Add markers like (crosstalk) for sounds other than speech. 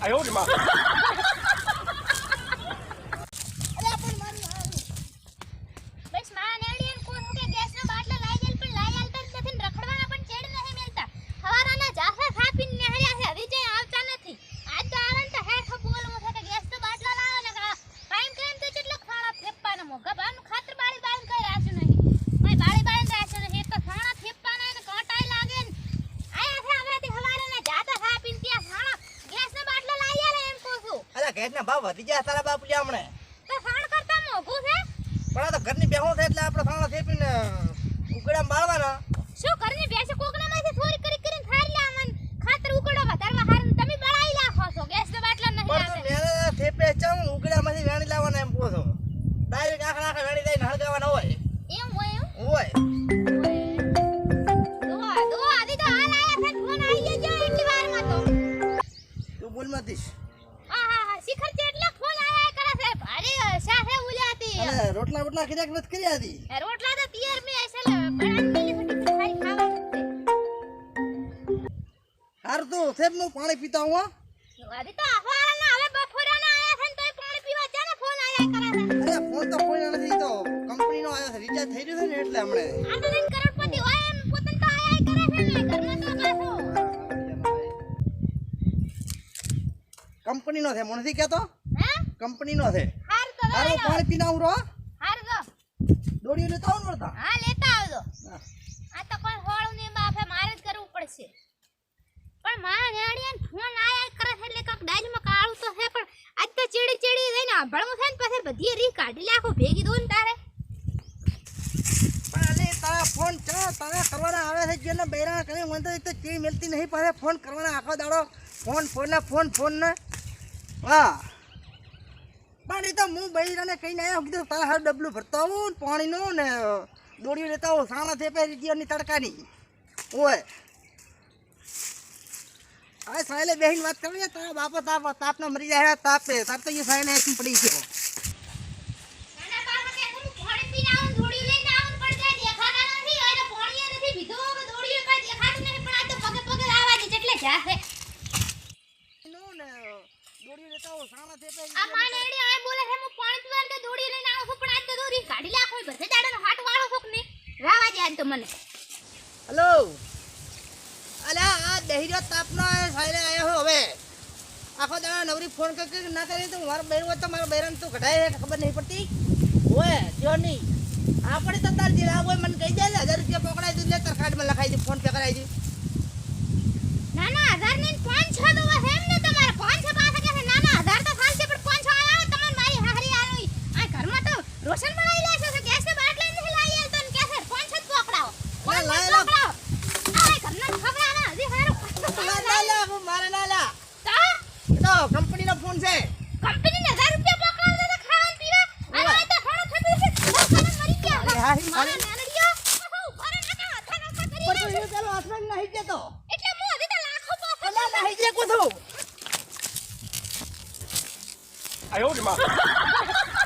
哎呦我的妈！ બસ માં નેડીને કોણ છું ના ભાવ વધી ગયા તારા બાપુ હમણે. તો ખાણ કરતા મોઘું છે? પણ આ તો ઘરની બેહો થાય એટલે આપણે સાણા થેપીને ઉકડા બાળવાના. શું ઘરની ભેંસે કોકડામાંથી ચોરી કરી કરીને થારી લાવવાનું ખાતર ઉકળો વધારવા હાર તમે બળાઈ લાખો છો. ગેસના બાટલા નહીં પણ આવે. મેરે થેપે ચમ ઉકળામાંથી વેણી લાવવાના એમ કહો ડાયરેક્ટ રોટલા બોટલા કે નથી કર્યા હતી રોટલા તો પિયર મે છે હારું તું થેપનું પાણી પીતા હું. હો. આદી તો ના હવે બપોરના આયા છે ને તોય પાણી પીવા જાને ફોન આયા કરે છે. અરે ફોન તો કોઈ નથી તો કંપનીનો આવ્યો છે રિચાર્જ થઈ રહ્યો છે ને એટલે હમણે. આ તો લઈને કરોડપતિ હોય એમ પોતાને તો આયા કરે છે ને ઘરમાં તો પાછું. કંપનીનો છે મને નથી કહેતો. હે? કંપનીનો છે. હાર પાણી પીના આવું રહો. દોડીઓ લેતા આવો ને હા લેતા આવજો. આ તો કોઈ હોળું ને બાફે મારે જ કરવું પડશે. પણ મારા નેણિયાને ફોન આયા કરે છે એટલે કાંક ડાયરીમાં કાળું તો છે પણ આજ તો ચીડી ચીડી થઈને આંભળવું થાય ને પછી બધી રી કાઢી લાખો ભેગી દો ને તારે. પણ અલી તારા ફોન ચો તારા કરવાના આવે છે જેને બૈરા કરે મને તો એક તો મળતી નહીં પાસે ફોન કરવાના આખો દાડો. ફોન ફોન ને ફોન ફોન ને. હા. પણ તો હું બૈરાને કહીને આવ્યો કીધું તારા હાર ડબલું ભરતો આવું ને પાણીનું ને દોડીઓ લેતા આવું, સાણા થઈ પહેરી જીવનની તડકાની. ઓય. હવે સાહેલે બેહીને વાત કરવી તારા બાપા તાપ તાપનો મરી જાય, તાપે, તાપ તો એ સાહેલે પડી ગયો નાના પાછા કે હું પાણી પીને આવું થોડી લઈને આવું પણ કઈ દેખાતા નથી અને પાણી નથી પીધો હવે દોડીએ કઈ દેખાતું નહીં પણ આ તો પગે પગે આવા છે એટલે જાશે નું ને દોડીઓ લેતા હો સાણા છે પહેરી આ માને એડી આ બોલે છે હું પાણી પીવા માટે દોડી લઈને આવું છું પણ આજ તો દોડી કાઢી લાખો બધે દાડાનો હાટ વાળો છું ને નહીં? રાવા દે આજ તો મને. હલો. અલ્યા આ દહીરો તાપનો સાઈલે આયો હો હવે. આખો દાડા નવરી ફોન કર ના કરી તો મારો બૈર હોય તો મારો બૈરાને તો કઢાય છે ખબર નહીં પડતી? ઓય જો નહીં. આપણે તો તાર જીરા હોય મને કહી દે ને હજાર રૂપિયા પકડાઈ દઉં લે તાર કાર્ડમાં લખાઈ દઉં ફોન પે કરાવી દઉં ના હજાર ને પાંચ છ દો છે એમ ને તમારે પાંચ છ પાસે કે છે નાના હજાર તો ચાલશે પણ પાંચ છ આવે તમને મારી હારી આલો આ ઘરમાં તો રોશન બનાવી લે છે ગેસ ને બાટ લઈને નથી આલ તો કે છે કોણ છે પકડાવો. કોણ લાય લો. આય ઘરના ખબર આના હજી હારો ના લા હું મારે ના લા. તા? તો કંપની ફોન છે. કંપની 1000 રૂપિયા પકડાવ દે ખાવા પીવા. અને આ તો ઘણો થતો છે. લોકોને મરી ગયા. અરે હા મારે નહીં જતો એટલે મો હજી તો લાખો પાછો ના નહીં જે કોથો આયો રે માં. (laughs)